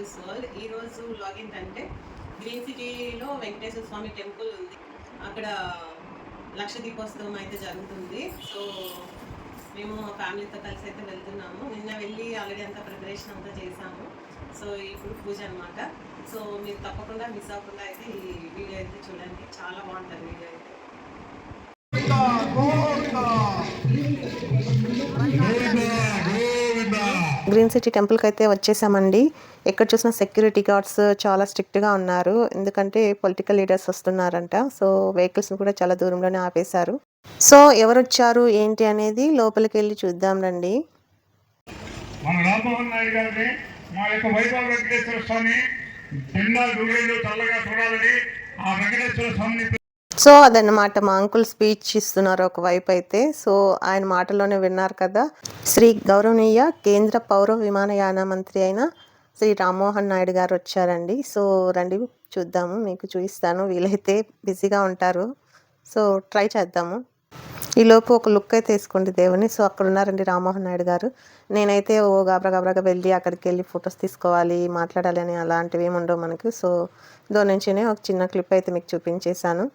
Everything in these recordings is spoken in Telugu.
ఛానల్ వరల్డ్ ఈ రోజు లాగ్ గ్రీన్ సిటీలో వెంకటేశ్వర స్వామి టెంపుల్ ఉంది. అక్కడ లక్ష దీపోత్సవం అయితే జరుగుతుంది. సో మేము ఫ్యామిలీతో కలిసి అయితే వెళ్తున్నాము. నిన్న వెళ్ళి ఆల్రెడీ అంతా ప్రిపరేషన్ అంతా చేశాము. సో ఇప్పుడు పూజ అన్నమాట. సో మీరు తప్పకుండా మిస్ అవ్వకుండా అయితే ఈ వీడియో అయితే చూడండి. చాలా బాగుంటుంది వీడియో అయితే. గ్రీన్ సిటీ టెంపుల్కి అయితే వచ్చేసామండి. ఎక్కడ చూసినా సెక్యూరిటీ గార్డ్స్ చాలా స్ట్రిక్ట్గా ఉన్నారు. ఎందుకంటే పొలిటికల్ లీడర్స్ వస్తున్నారంట. సో వెహికల్స్ని కూడా చాలా దూరంలోనే ఆపేశారు. సో ఎవరు వచ్చారు ఏంటి అనేది లోపలికి వెళ్ళి చూద్దాం రండి. మన రామ్మోహన్ నాయుడు గారిని మా యొక్క వైభవ వెంకటేశ్వర స్వామి చల్లగా చూడాలని ఆ వెంకటేశ్వర స్వామిని సో అదన్నమాట మా అంకుల్ స్పీచ్ ఇస్తున్నారు ఒకవైపు అయితే. సో ఆయన మాటలోనే విన్నారు కదా. శ్రీ గౌరవనీయ కేంద్ర పౌర విమానయాన మంత్రి అయిన శ్రీ రామ్మోహన్ నాయుడు గారు వచ్చారండి. సో రండి చూద్దాము మీకు చూపిస్తాను. వీలైతే బిజీగా ఉంటారు. సో ట్రై చేద్దాము. ఈలోపు ఒక లుక్ అయితే వేసుకోండి దేవుని. సో అక్కడ ఉన్నారండి రామ్మోహన్ నాయుడు గారు. నేనైతే ఓ గాబరా గాబరాగా వెళ్ళి అక్కడికి వెళ్ళి ఫొటోస్ తీసుకోవాలి మాట్లాడాలి అని అలాంటివి ఏమి ఉండవు మనకు. సో దాని నుంచినే ఒక చిన్న క్లిప్ అయితే మీకు చూపించేశాను.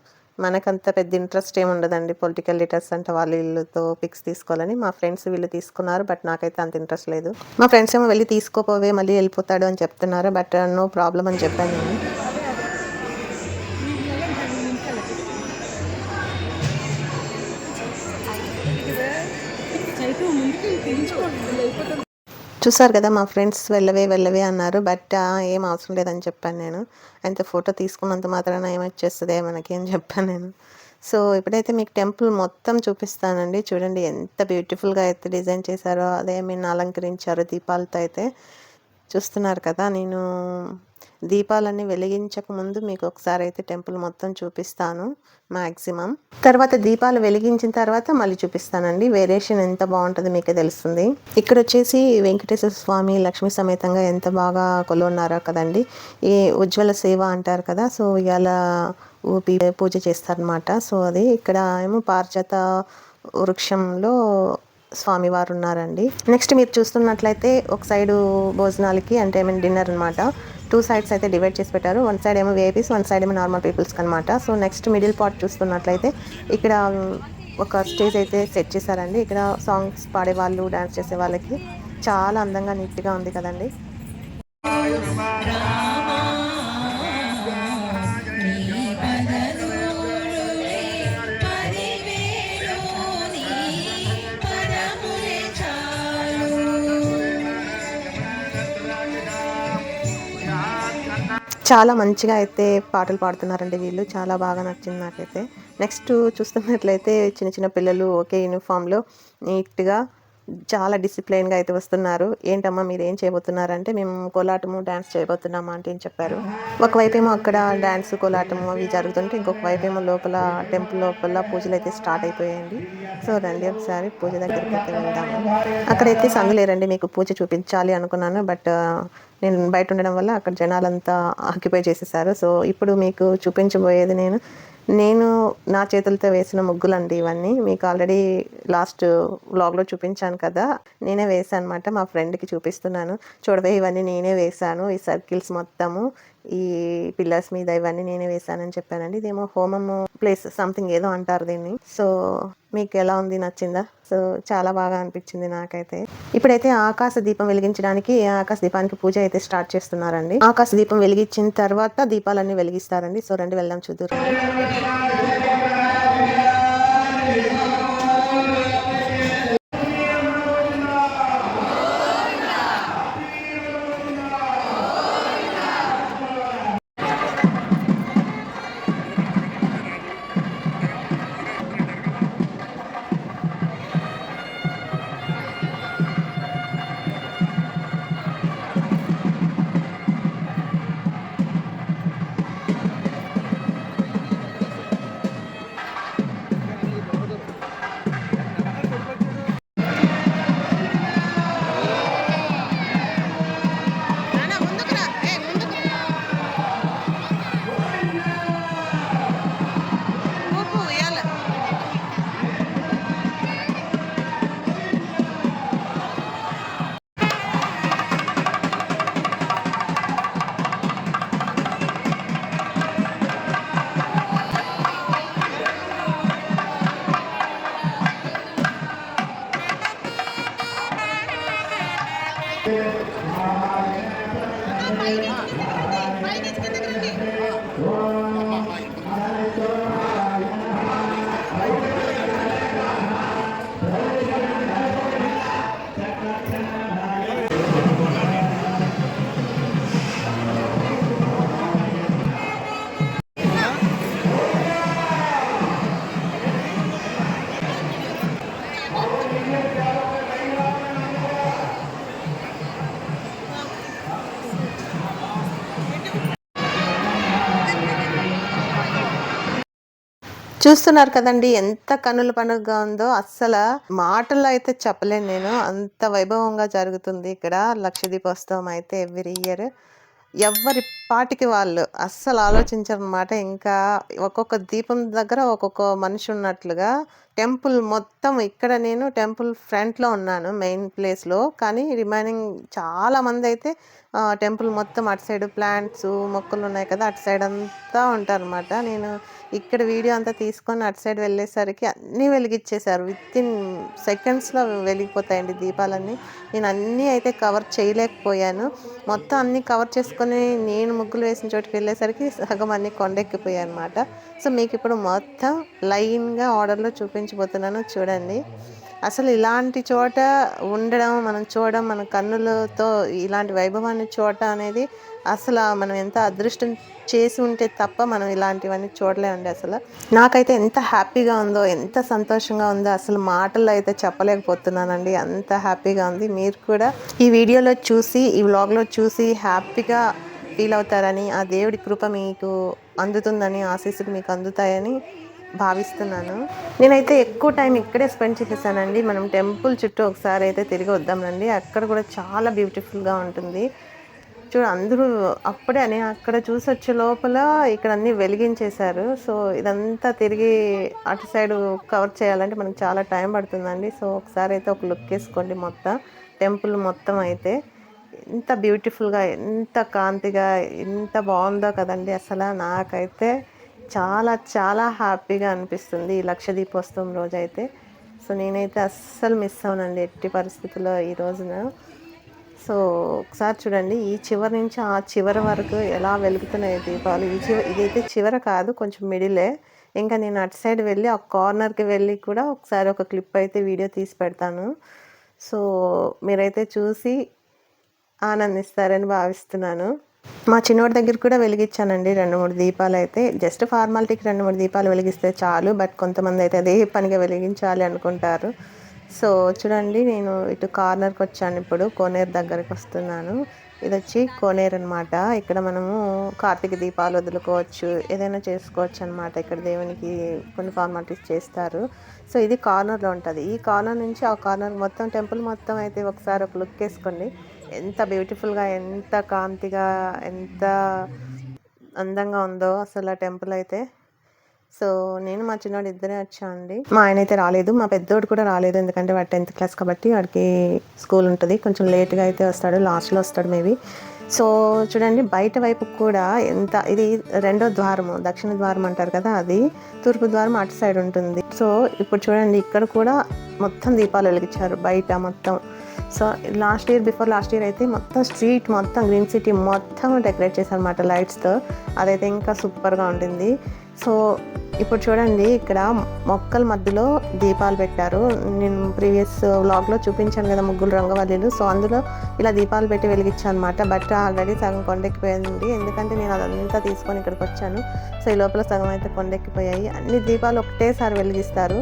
మనకంత పెద్ద ఇంట్రెస్ట్ ఏమి ఉండదండి. పొలిటికల్ లీడర్స్ అంటే వాళ్ళ వీళ్ళతో పిక్స్ తీసుకోవాలని మా ఫ్రెండ్స్ వీళ్ళు తీసుకున్నారు బట్ నాకైతే అంత ఇంట్రెస్ట్ లేదు. మా ఫ్రెండ్స్ ఏమో వెళ్ళి తీసుకోపోవే మళ్ళీ వెళ్ళిపోతాడు అని చెప్తున్నారు బట్ నో ప్రాబ్లం అని చెప్పాను నేను. చూసారు కదా మా ఫ్రెండ్స్ వెళ్ళవే వెళ్ళవే అన్నారు బట్ ఏం అవసరం లేదని చెప్పాను నేను. అంత ఫోటో తీసుకున్నంత మాత్రాన ఏమొచ్చేస్తుంది మనకి అని చెప్పాను నేను. సో ఇప్పుడైతే మీకు టెంపుల్ మొత్తం చూపిస్తానండి. చూడండి ఎంత బ్యూటిఫుల్గా అయితే డిజైన్ చేశారో అదే మీన్ అలంకరించారు దీపాలతో అయితే. చూస్తున్నారు కదా నేను దీపాలన్నీ వెలిగించక ముందు మీకు ఒకసారి అయితే టెంపుల్ మొత్తం చూపిస్తాను మ్యాక్సిమం తర్వాత దీపాలు వెలిగించిన తర్వాత మళ్ళీ చూపిస్తానండి. వేరియేషన్ ఎంత బాగుంటుంది మీకే తెలుస్తుంది. ఇక్కడ వచ్చేసి వెంకటేశ్వర స్వామి లక్ష్మీ సమేతంగా ఎంత బాగా కొలున్నారో కదండి. ఈ ఉజ్వల సేవ అంటారు కదా సో ఇవాళ ఊపి పూజ చేస్తారనమాట సో అది ఇక్కడ ఏమో పార్జత వృక్షంలో స్వామివారు ఉన్నారండి. నెక్స్ట్ మీరు చూస్తున్నట్లయితే ఒక సైడు భోజనాలకి అంటే ఐ మీన్ డిన్నర్ అనమాట టూ సైడ్స్ అయితే డివైడ్ చేసి పెట్టారు. వన్ సైడ్ ఏమో వేపీస్ వన్ సైడ్ ఏమో నార్మల్ పీపుల్స్కి అనమాట సో నెక్స్ట్ మిడిల్ పార్ట్ చూసుకున్నట్లయితే ఇక్కడ um, ఒక స్టేజ్ అయితే సెట్ చేశారండి. ఇక్కడ సాంగ్స్ పాడే వాళ్ళు డాన్స్ చేసే వాళ్ళకి చాలా అందంగా నీట్గా ఉంది కదండి. చాలా మంచిగా అయితే పాటలు పాడుతున్నారండి వీళ్ళు. చాలా బాగా నచ్చింది నాకైతే నెక్స్ట్ చూస్తున్నట్లయితే చిన్న చిన్న పిల్లలు ఒకే యూనిఫామ్లో నీట్గా చాలా డిసిప్లైన్గా అయితే వస్తున్నారు. ఏంటమ్మా మీరు ఏం చేయబోతున్నారంటే మేము కోలాటము డ్యాన్స్ చేయబోతున్నామా అంటే ఏం చెప్పారు? ఒకవైపు ఏమో అక్కడ డ్యాన్స్ కోలాటము అవి జరుగుతుంటే ఇంకొక వైపు ఏమో లోపల టెంపుల్ లోపల పూజలు అయితే స్టార్ట్ అయిపోయాయండి. సో రండి ఒకసారి పూజ దగ్గరికి అయితే వెళ్దాము. అక్కడైతే సందులేరండి మీకు పూజ చూపించాలి అనుకున్నాను. బట్ నేను బయట ఉండడం వల్ల అక్కడ జనాలంతా ఆక్యుపై చేసేసారు. సో ఇప్పుడు మీకు చూపించబోయేది నేను నేను నా చేతులతో వేసిన ముగ్గులండి ఇవన్నీ. మీకు ఆల్రెడీ లాస్ట్ వ్లాగ్లో చూపించాను కదా నేనే వేసాను అనమాట మా ఫ్రెండ్కి చూపిస్తున్నాను. చూడవే ఇవన్నీ నేనే వేసాను ఈ సర్కిల్స్ మొత్తము. ఈ పిల్లర్స్ మీద ఇవన్నీ నేనే వేసానని చెప్పానండి. ఇదేమో హోమము ప్లేస్ సంథింగ్ ఏదో అంటారు దీన్ని. సో మీకు ఎలా ఉంది? నచ్చిందా? సో చాలా బాగా అనిపించింది నాకైతే. ఇప్పుడైతే ఆకాశ దీపం వెలిగించడానికి ఆకాశ దీపానికి పూజ అయితే స్టార్ట్ చేస్తున్నారండి. ఆకాశ దీపం వెలిగించిన తర్వాత దీపాలన్నీ వెలిగిస్తారండి. సో రండి వెళ్దాం చూద్దరు. చూస్తున్నారు కదండి ఎంత కనుల పండుగగా ఉందో. అస్సలు మాటల్లో అయితే చెప్పలేను నేను. అంత వైభవంగా జరుగుతుంది ఇక్కడ లక్ష దీపోత్సవం అయితే ఎవ్రీ ఇయర్. ఎవరి పాటికి వాళ్ళు అస్సలు ఆలోచించారనమాట అనమాట ఇంకా ఒక్కొక్క దీపం దగ్గర ఒక్కొక్క మనిషి ఉన్నట్లుగా టెంపుల్ మొత్తం ఇక్కడ నేను టెంపుల్ ఫ్రంట్లో ఉన్నాను మెయిన్ ప్లేస్లో. కానీ రిమైనింగ్ చాలా మంది అయితే టెంపుల్ మొత్తం అటు సైడ్ ప్లాంట్స్ మొక్కలు ఉన్నాయి కదా అటు సైడ్ అంతా ఉంటారన్నమాట. నేను ఇక్కడ వీడియో అంతా తీసుకొని అటు సైడ్ వెళ్ళేసరికి అన్నీ వెలిగించేశారు విత్ ఇన్ సెకండ్స్లో వెలిగిపోతాయండి దీపాలన్నీ. నేను అన్నీ అయితే కవర్ చేయలేకపోయాను. మొత్తం అన్నీ కవర్ చేసుకొని నేను ముగ్గులు వేసిన చోటుకి వెళ్ళేసరికి సగం అన్నీ కొండెక్కిపోయాయి అనమాట సో మీకు ఇప్పుడు మొత్తం లైన్గా ఆర్డర్లో చూపించబోతున్నాను. చూడండి. అసలు ఇలాంటి చోట ఉండడం మనం చూడడం మన కన్నులతో ఇలాంటి వైభవాన్ని చూడటం అనేది అసలు మనం ఎంత అదృష్టం చేసి ఉంటే తప్ప మనం ఇలాంటివన్నీ చూడలేమండి అసలు. నాకైతే ఎంత హ్యాపీగా ఉందో ఎంత సంతోషంగా ఉందో అసలు మాటల్లో అయితే చెప్పలేకపోతున్నానండి. అంత హ్యాపీగా ఉంది. మీరు కూడా ఈ వీడియోలో చూసి ఈ వ్లాగ్లో చూసి హ్యాపీగా ఫీల్ అవుతారని ఆ దేవుడి కృప మీకు అందుతుందని ఆశీస్సులు మీకు అందుతాయని భావిస్తున్నాను. నేనైతే ఎక్కువ టైం ఇక్కడే స్పెండ్ చేసేసానండి. మనం టెంపుల్ చుట్టూ ఒకసారి అయితే తిరిగి వద్దామండి అక్కడ కూడా చాలా బ్యూటిఫుల్గా ఉంటుంది. చూడు అందరూ అప్పుడే అని అక్కడ చూసి వచ్చే లోపల ఇక్కడ అన్నీ వెలిగించేశారు. సో ఇదంతా తిరిగి అటు సైడ్ కవర్ చేయాలంటే మనకు చాలా టైం పడుతుందండి. సో ఒకసారి అయితే ఒక లుక్ వేసుకోండి మొత్తం. టెంపుల్ మొత్తం అయితే ఎంత బ్యూటిఫుల్గా ఎంత కాంతిగా ఎంత బాగుందో కదండి. అసలు నాకైతే చాలా చాలా హ్యాపీగా అనిపిస్తుంది ఈ లక్ష దీపోత్సవం రోజైతే. సో నేనైతే అస్సలు మిస్ అవునండి ఎట్టి పరిస్థితుల్లో ఈ రోజున. సో ఒకసారి చూడండి ఈ చివరి నుంచి ఆ చివరి వరకు ఎలా వెలుగుతున్నాయి దీపాలు? ఈ చివరి ఇదైతే చివర కాదు కొంచెం మిడిలే. ఇంకా నేను అటు సైడ్ వెళ్ళి ఆ కార్నర్కి వెళ్ళి కూడా ఒకసారి ఒక క్లిప్ అయితే వీడియో తీసి పెడతాను. సో మీరైతే చూసి ఆనందిస్తారని భావిస్తున్నాను. మా చిన్నోడి దగ్గర కూడా వెలిగించానండి రెండు మూడు దీపాలు అయితే. జస్ట్ ఫార్మాలిటీకి రెండు మూడు దీపాలు వెలిగిస్తే చాలు బట్ కొంతమంది అయితే అదే పనిగా వెలిగించాలి అనుకుంటారు. సో చూడండి నేను ఇటు కార్నర్కి వచ్చాను ఇప్పుడు. కోనేరు దగ్గరకు వస్తున్నాను. ఇది వచ్చి కోనేరు అనమాట ఇక్కడ మనము కార్తీక దీపాలు వదులుకోవచ్చు ఏదైనా చేసుకోవచ్చు అనమాట ఇక్కడ దేవునికి కొన్ని ఫార్మాలిటీస్ చేస్తారు. సో ఇది కార్నర్లో ఉంటుంది. ఈ కార్నర్ నుంచి ఆ కార్నర్ మొత్తం టెంపుల్ మొత్తం అయితే ఒకసారి ఒక లుక్ వేసుకోండి. ఎంత బ్యూటిఫుల్గా ఎంత కాంతిగా ఎంత అందంగా ఉందో అసలు ఆ టెంపుల్ అయితే. సో నేను మా చిన్నోడు ఇద్దరే వచ్చామండి. మా ఆయన అయితే రాలేదు మా పెద్దోడు కూడా రాలేదు ఎందుకంటే వాడు టెన్త్ క్లాస్ కాబట్టి వాడికి స్కూల్ ఉంటుంది. కొంచెం లేట్గా అయితే వస్తాడు లాస్ట్లో వస్తాడు మేబీ. సో చూడండి బయట వైపు కూడా ఎంత ఇది రెండో ద్వారము దక్షిణ ద్వారం అంటారు కదా అది తూర్పు ద్వారం అటు సైడ్ ఉంటుంది. సో ఇప్పుడు చూడండి ఇక్కడ కూడా మొత్తం దీపాలు వెలిగించారు బయట మొత్తం. So last year before last year అయితే మొత్తం స్ట్రీట్ మొత్తం గ్రీన్ సిటీ మొత్తం డెకరేట్ చేశారు అనమాట లైట్స్తో. అదైతే ఇంకా సూపర్గా ఉంటుంది సో ఇప్పుడు చూడండి ఇక్కడ మొక్కల మధ్యలో దీపాలు పెట్టారు. నేను ప్రీవియస్ వ్లాగ్లో చూపించాను కదా ముగ్గురు రంగవల్లిలు. సో అందులో ఇలా దీపాలు పెట్టి వెలిగించాను అనమాట బట్ ఆల్రెడీ సగం కొండెక్కిపోయింది. ఎందుకంటే నేను అదంతా తీసుకొని ఇక్కడికి వచ్చాను. సో ఈ లోపల సగం అయితే కొండెక్కిపోయాయి. అన్ని దీపాలు ఒకటేసారి వెలిగిస్తారు.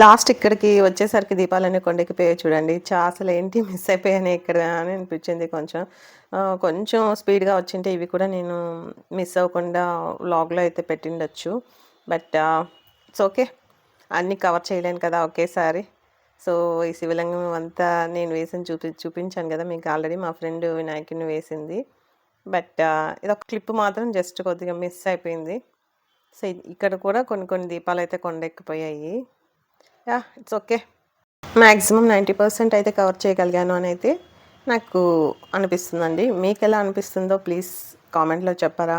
లాస్ట్ ఇక్కడికి వచ్చేసరికి దీపాలనే కొండకి పోయి చూడండి. చా అసలు ఏంటి మిస్ అయిపోయాను ఇక్కడ అని అనిపించింది కొంచెం. కొంచెం స్పీడ్గా వచ్చింటే ఇవి కూడా నేను మిస్ అవ్వకుండా వ్లాగ్లో అయితే పెట్టిండొచ్చు. బట్ ఇట్స్ ఓకే అన్నీ కవర్ చేయలేను కదా ఒకేసారి. సో ఈ శివలింగం అంతా నేను వేసిన చూపి చూపించాను కదా మీకు ఆల్రెడీ మా ఫ్రెండ్ వినాయకుని వేసింది. బట్ ఇది ఒక క్లిప్ మాత్రం జస్ట్ కొద్దిగా మిస్ అయిపోయింది. సో ఇక్కడ కూడా కొన్ని కొన్ని దీపాలు అయితే కొండెక్కిపోయాయి. Yeah it's okay maximum ninety percent అయితే కవర్ చేయగలిగాను అని అయితే నాకు అనిపిస్తుందండి. మీకు ఎలా అనిపిస్తుందో ప్లీజ్ కామెంట్లో చెప్పరా.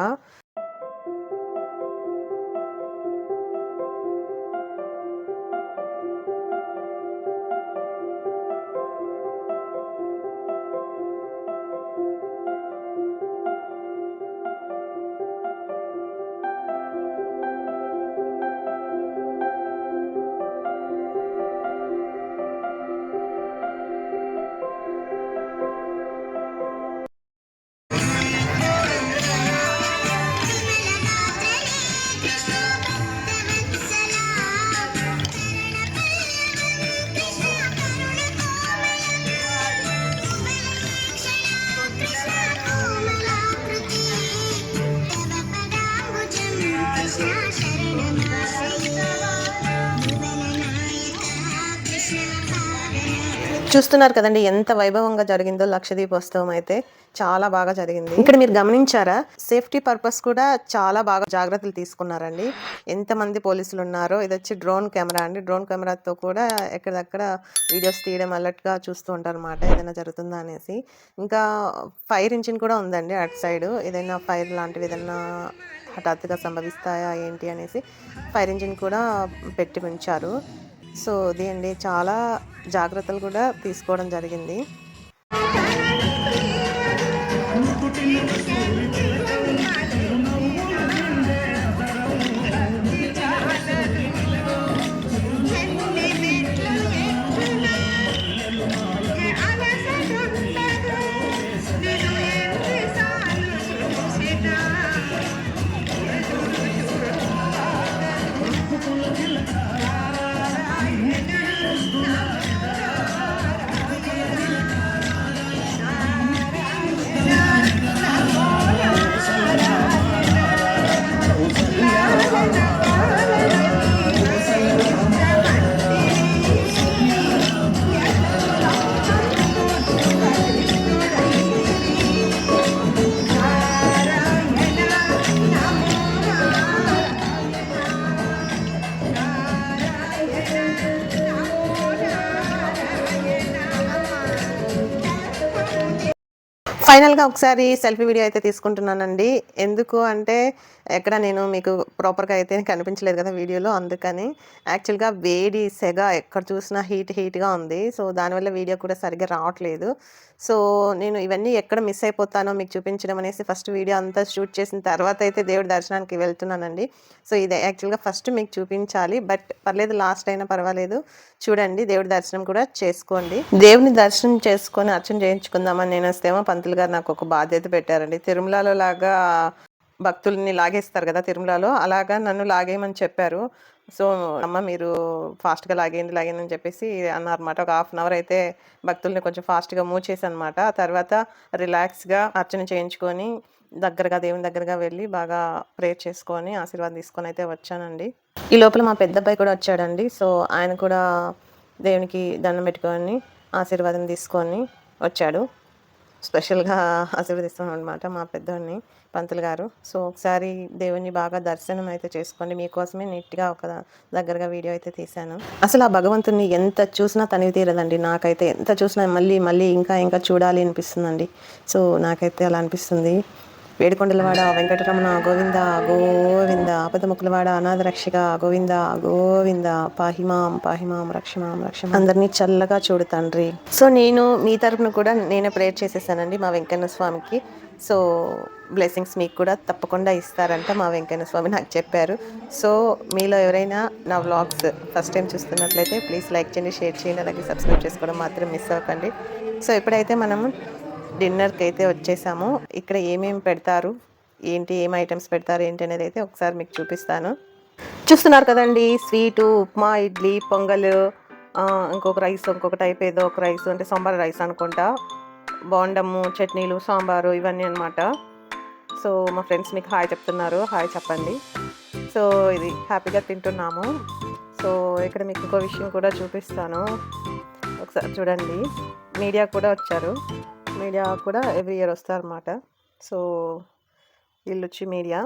చూస్తున్నారు కదండి ఎంత వైభవంగా జరిగిందో లక్షదీపోత్సవం అయితే చాలా బాగా జరిగింది. ఇక్కడ మీరు గమనించారా సేఫ్టీ పర్పస్ కూడా చాలా బాగా జాగ్రత్తలు తీసుకున్నారండి. ఎంతమంది పోలీసులు ఉన్నారో ఇది వచ్చి డ్రోన్ కెమెరా అండి. డ్రోన్ కెమెరాతో కూడా ఎక్కడక్కడ వీడియోస్ తీయడం అలర్ట్గా చూస్తూ ఉంటారు అనమాట ఏదైనా జరుగుతుందా అనేసి. ఇంకా ఫైర్ ఇంజిన్ కూడా ఉందండి అటు సైడ్ ఏదైనా ఫైర్ లాంటివి ఏదైనా హఠాత్తుగా సంభవిస్తాయా ఏంటి అనేసి ఫైర్ ఇంజిన్ కూడా పెట్టి ఉంచారు. సో ఇది అండి చాలా జాగ్రత్తలు కూడా తీసుకోవడం జరిగింది. ఫైనల్గా ఒకసారి సెల్ఫీ వీడియో అయితే తీసుకుంటున్నానండి. ఎందుకు అంటే ఎక్కడ నేను మీకు ప్రాపర్గా అయితే కనిపించలేదు కదా వీడియోలో అందుకని. యాక్చువల్గా వేడి సెగ ఎక్కడ చూసినా హీట్ హీట్గా ఉంది. సో దానివల్ల వీడియో కూడా సరిగ్గా రావట్లేదు. సో నేను ఇవన్నీ ఎక్కడ మిస్ అయిపోతానో మీకు చూపించడం అనేసి ఫస్ట్ వీడియో అంతా షూట్ చేసిన తర్వాత అయితే దేవుడి దర్శనానికి వెళ్తున్నానండి. సో ఇది యాక్చువల్గా ఫస్ట్ మీకు చూపించాలి. బట్ పర్లేదు లాస్ట్ అయినా పర్వాలేదు. చూడండి దేవుడి దర్శనం కూడా చేసుకోండి. దేవుని దర్శనం చేసుకొని అర్చన చేయించుకుందామని నేను వస్తేమో పంతులు గారు నాకు ఒక బాధ్యత పెట్టారండి. తిరుమలలో లాగా భక్తుల్ని లాగేస్తారు కదా తిరుమలలో. అలాగా నన్ను లాగేయమని చెప్పారు. సో అమ్మ మీరు ఫాస్ట్గా లాగేయండి లాగేయండి అని చెప్పేసి అన్నారన్నమాట. ఒక హాఫ్ అన్ అవర్ అయితే భక్తుల్ని కొంచెం ఫాస్ట్గా మూవ్ చేశానమాట అనమాట ఆ తర్వాత రిలాక్స్గా అర్చన చేయించుకొని దగ్గరగా దేవుని దగ్గరగా వెళ్ళి బాగా ప్రేయర్ చేసుకొని ఆశీర్వాదం తీసుకొని అయితే వచ్చానండి. ఈ లోపల మా పెద్ద అబ్బాయి కూడా వచ్చాడండి. సో ఆయన కూడా దేవునికి దండం పెట్టుకొని ఆశీర్వాదం తీసుకొని వచ్చాడు. స్పెషల్గా ఆశీర్వదిస్తాం అనమాట మా పెద్దోడిని పంతులు గారు. సో ఒకసారి దేవుని బాగా దర్శనం అయితే చేసుకోండి. మీకోసమే నీట్గా ఒక దగ్గరగా వీడియో అయితే తీశాను. అసలు ఆ భగవంతుని ఎంత చూసినా తనివి తీరదండి. నాకైతే ఎంత చూసినా మళ్ళీ మళ్ళీ ఇంకా ఇంకా చూడాలి అనిపిస్తుందండి. సో నాకైతే అలా అనిపిస్తుంది. వేడుకొండలవాడ వెంకటరమణ గోవింద గోవింద ఆపదముకులవాడ అనాథ రక్షక గోవింద గోవింద పాహిమాం పాహిమాం రక్షమాం రక్షమ. అందరినీ చల్లగా చూడు తండ్రి. సో నేను మీ తరపున కూడా నేనే ప్రేయర్ చేసేసానండి మా వెంకన్న స్వామికి. సో బ్లెస్సింగ్స్ మీకు కూడా తప్పకుండా ఇస్తారంట మా వెంకన్న స్వామి నాకు చెప్పారు. సో మీలో ఎవరైనా నా వ్లాగ్స్ ఫస్ట్ టైం చూస్తున్నట్లయితే ప్లీజ్ లైక్ చేయండి షేర్ చేయండి అలాగే సబ్స్క్రైబ్ చేసుకోవడం మాత్రం మిస్ అవ్వకండి. సో ఇప్పుడైతే మనము డిన్నర్కి అయితే వచ్చేసాము. ఇక్కడ ఏమేమి పెడతారు? ఏంటి ఏం ఐటమ్స్ పెడతారు? ఏంటి అనేది అయితే ఒకసారి మీకు చూపిస్తాను. చూస్తున్నారు కదండి స్వీటు ఉప్మా ఇడ్లీ పొంగల్ ఇంకొక రైస్ ఇంకొక టైప్ ఏదో ఒక రైస్ అంటే సాంబార్ రైస్ అనుకుంటా. బోండము చట్నీలు సాంబారు ఇవన్నీ అనమాట సో మా ఫ్రెండ్స్ మీకు హాయ్ చెప్తున్నారు. హాయ్ చెప్పండి. సో ఇది హ్యాపీగా తింటున్నాము. సో ఇక్కడ మీకు ఇంకో విషయం కూడా చూపిస్తాను. ఒకసారి చూడండి. మీడియా కూడా వచ్చారు. మీడియా కూడా ఎవ్రీ ఇయర్ వస్తారన్నమాట. సో వీళ్ళు వచ్చి మీడియా.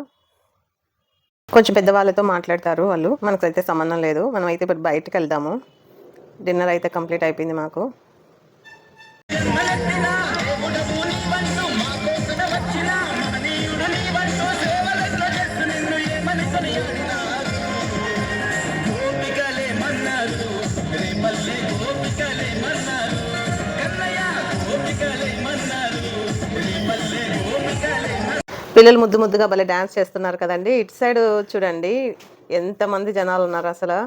కొంచెం పెద్దవాళ్ళతో మాట్లాడతారు వాళ్ళు. మనకైతే సంబంధం లేదు. మనం అయితే ఇప్పుడు బయటకు వెళ్దాము. డిన్నర్ అయితే కంప్లీట్ అయిపోయింది మాకు. పిల్లలు ముద్దు ముద్దుగా భలే డ్యాన్స్ చేస్తున్నారు కదండి. ఇటు సైడ్ చూడండి ఎంతమంది జనాలు ఉన్నారు అసలు.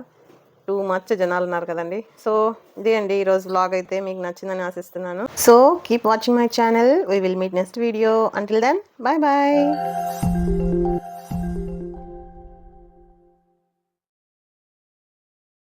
టూ మచ్ జనాలు ఉన్నారు కదండి. సో ఇదే అండి ఈరోజు బ్లాగ్ అయితే మీకు నచ్చిందని ఆశిస్తున్నాను. So keep watching my channel we will meet next video until then bye bye